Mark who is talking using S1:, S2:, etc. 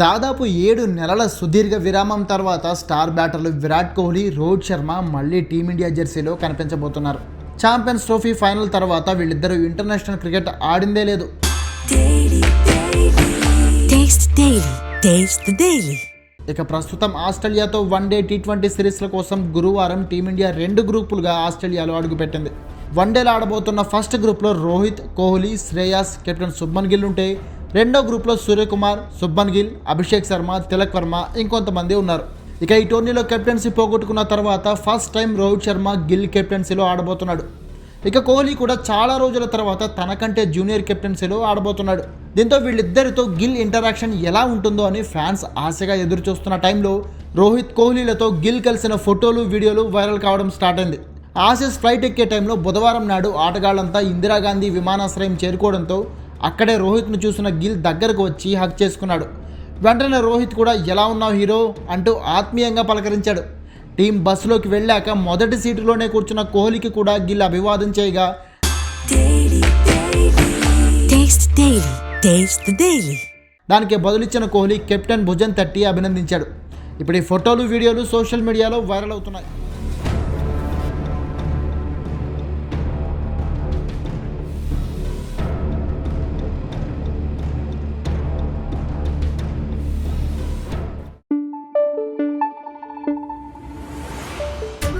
S1: దాదాపు ఏడు నెలల సుదీర్ఘ విరామం తర్వాత స్టార్ బ్యాటర్లు విరాట్ కోహ్లీ రోహిత్ శర్మ మళ్ళీ టీమిండియా జెర్సీలో కనిపించబోతున్నారు. ఛాంపియన్స్ ట్రోఫీ ఫైనల్ తర్వాత వీళ్ళిద్దరూ ఇంటర్నేషనల్ క్రికెట్ ఆడిందే లేదు. ఇక ప్రస్తుతం ఆస్ట్రేలియాతో వన్ డే టీ ట్వంటీ సిరీస్ల కోసం గురువారం టీమిండియా రెండు గ్రూపులుగా ఆస్ట్రేలియాలో అడుగుపెట్టింది. వన్డేలో ఆడబోతున్న ఫస్ట్ గ్రూప్లో రోహిత్ కోహ్లీ శ్రేయాస్ కెప్టెన్ శుభ్మన్ గిల్ ఉంటే రెండో గ్రూప్లో సూర్యకుమార్ సుబ్బన్ గిల్ అభిషేక్ శర్మ తిలక్ వర్మ ఇంకొంతమంది ఉన్నారు. ఇక ఈ టోర్నీలో కెప్టెన్సీ పోగొట్టుకున్న తర్వాత ఫస్ట్ టైం రోహిత్ శర్మ గిల్ కెప్టెన్సీలో ఆడబోతున్నాడు. ఇక కోహ్లీ కూడా చాలా రోజుల తర్వాత తనకంటే జూనియర్ కెప్టెన్సీలో ఆడబోతున్నాడు. దీంతో వీళ్ళిద్దరితో గిల్ ఇంటరాక్షన్ ఎలా ఉంటుందో అని ఫ్యాన్స్ ఆశగా ఎదురు చూస్తున్న టైంలో రోహిత్ కోహ్లీలతో గిల్ కలిసిన ఫోటోలు వీడియోలు వైరల్ కావడం స్టార్ట్ అయింది. ఆసీస్ ఫ్లైట్ ఎక్కే టైంలో బుధవారం నాడు ఆటగాళ్ళంతా ఇందిరాగాంధీ విమానాశ్రయం చేరుకోవడంతో అక్కడే రోహిత్ను చూసిన గిల్ దగ్గరకు వచ్చి హక్ చేసుకున్నాడు. వెంటనే రోహిత్ కూడా ఎలా ఉన్నావు హీరో? అంటూ ఆత్మీయంగా పలకరించాడు. టీం బస్సులోకి వెళ్ళాక మొదటి సీటులోనే కూర్చున్న కోహ్లీకి కూడా గిల్ అభివాదం చేయగా. దానికి బదులిచ్చిన కోహ్లీ కెప్టెన్ భుజన్ తట్టి అభినందించాడు. ఇప్పుడు ఈ ఫోటోలు వీడియోలు సోషల్ మీడియాలో వైరల్ అవుతున్నాయి.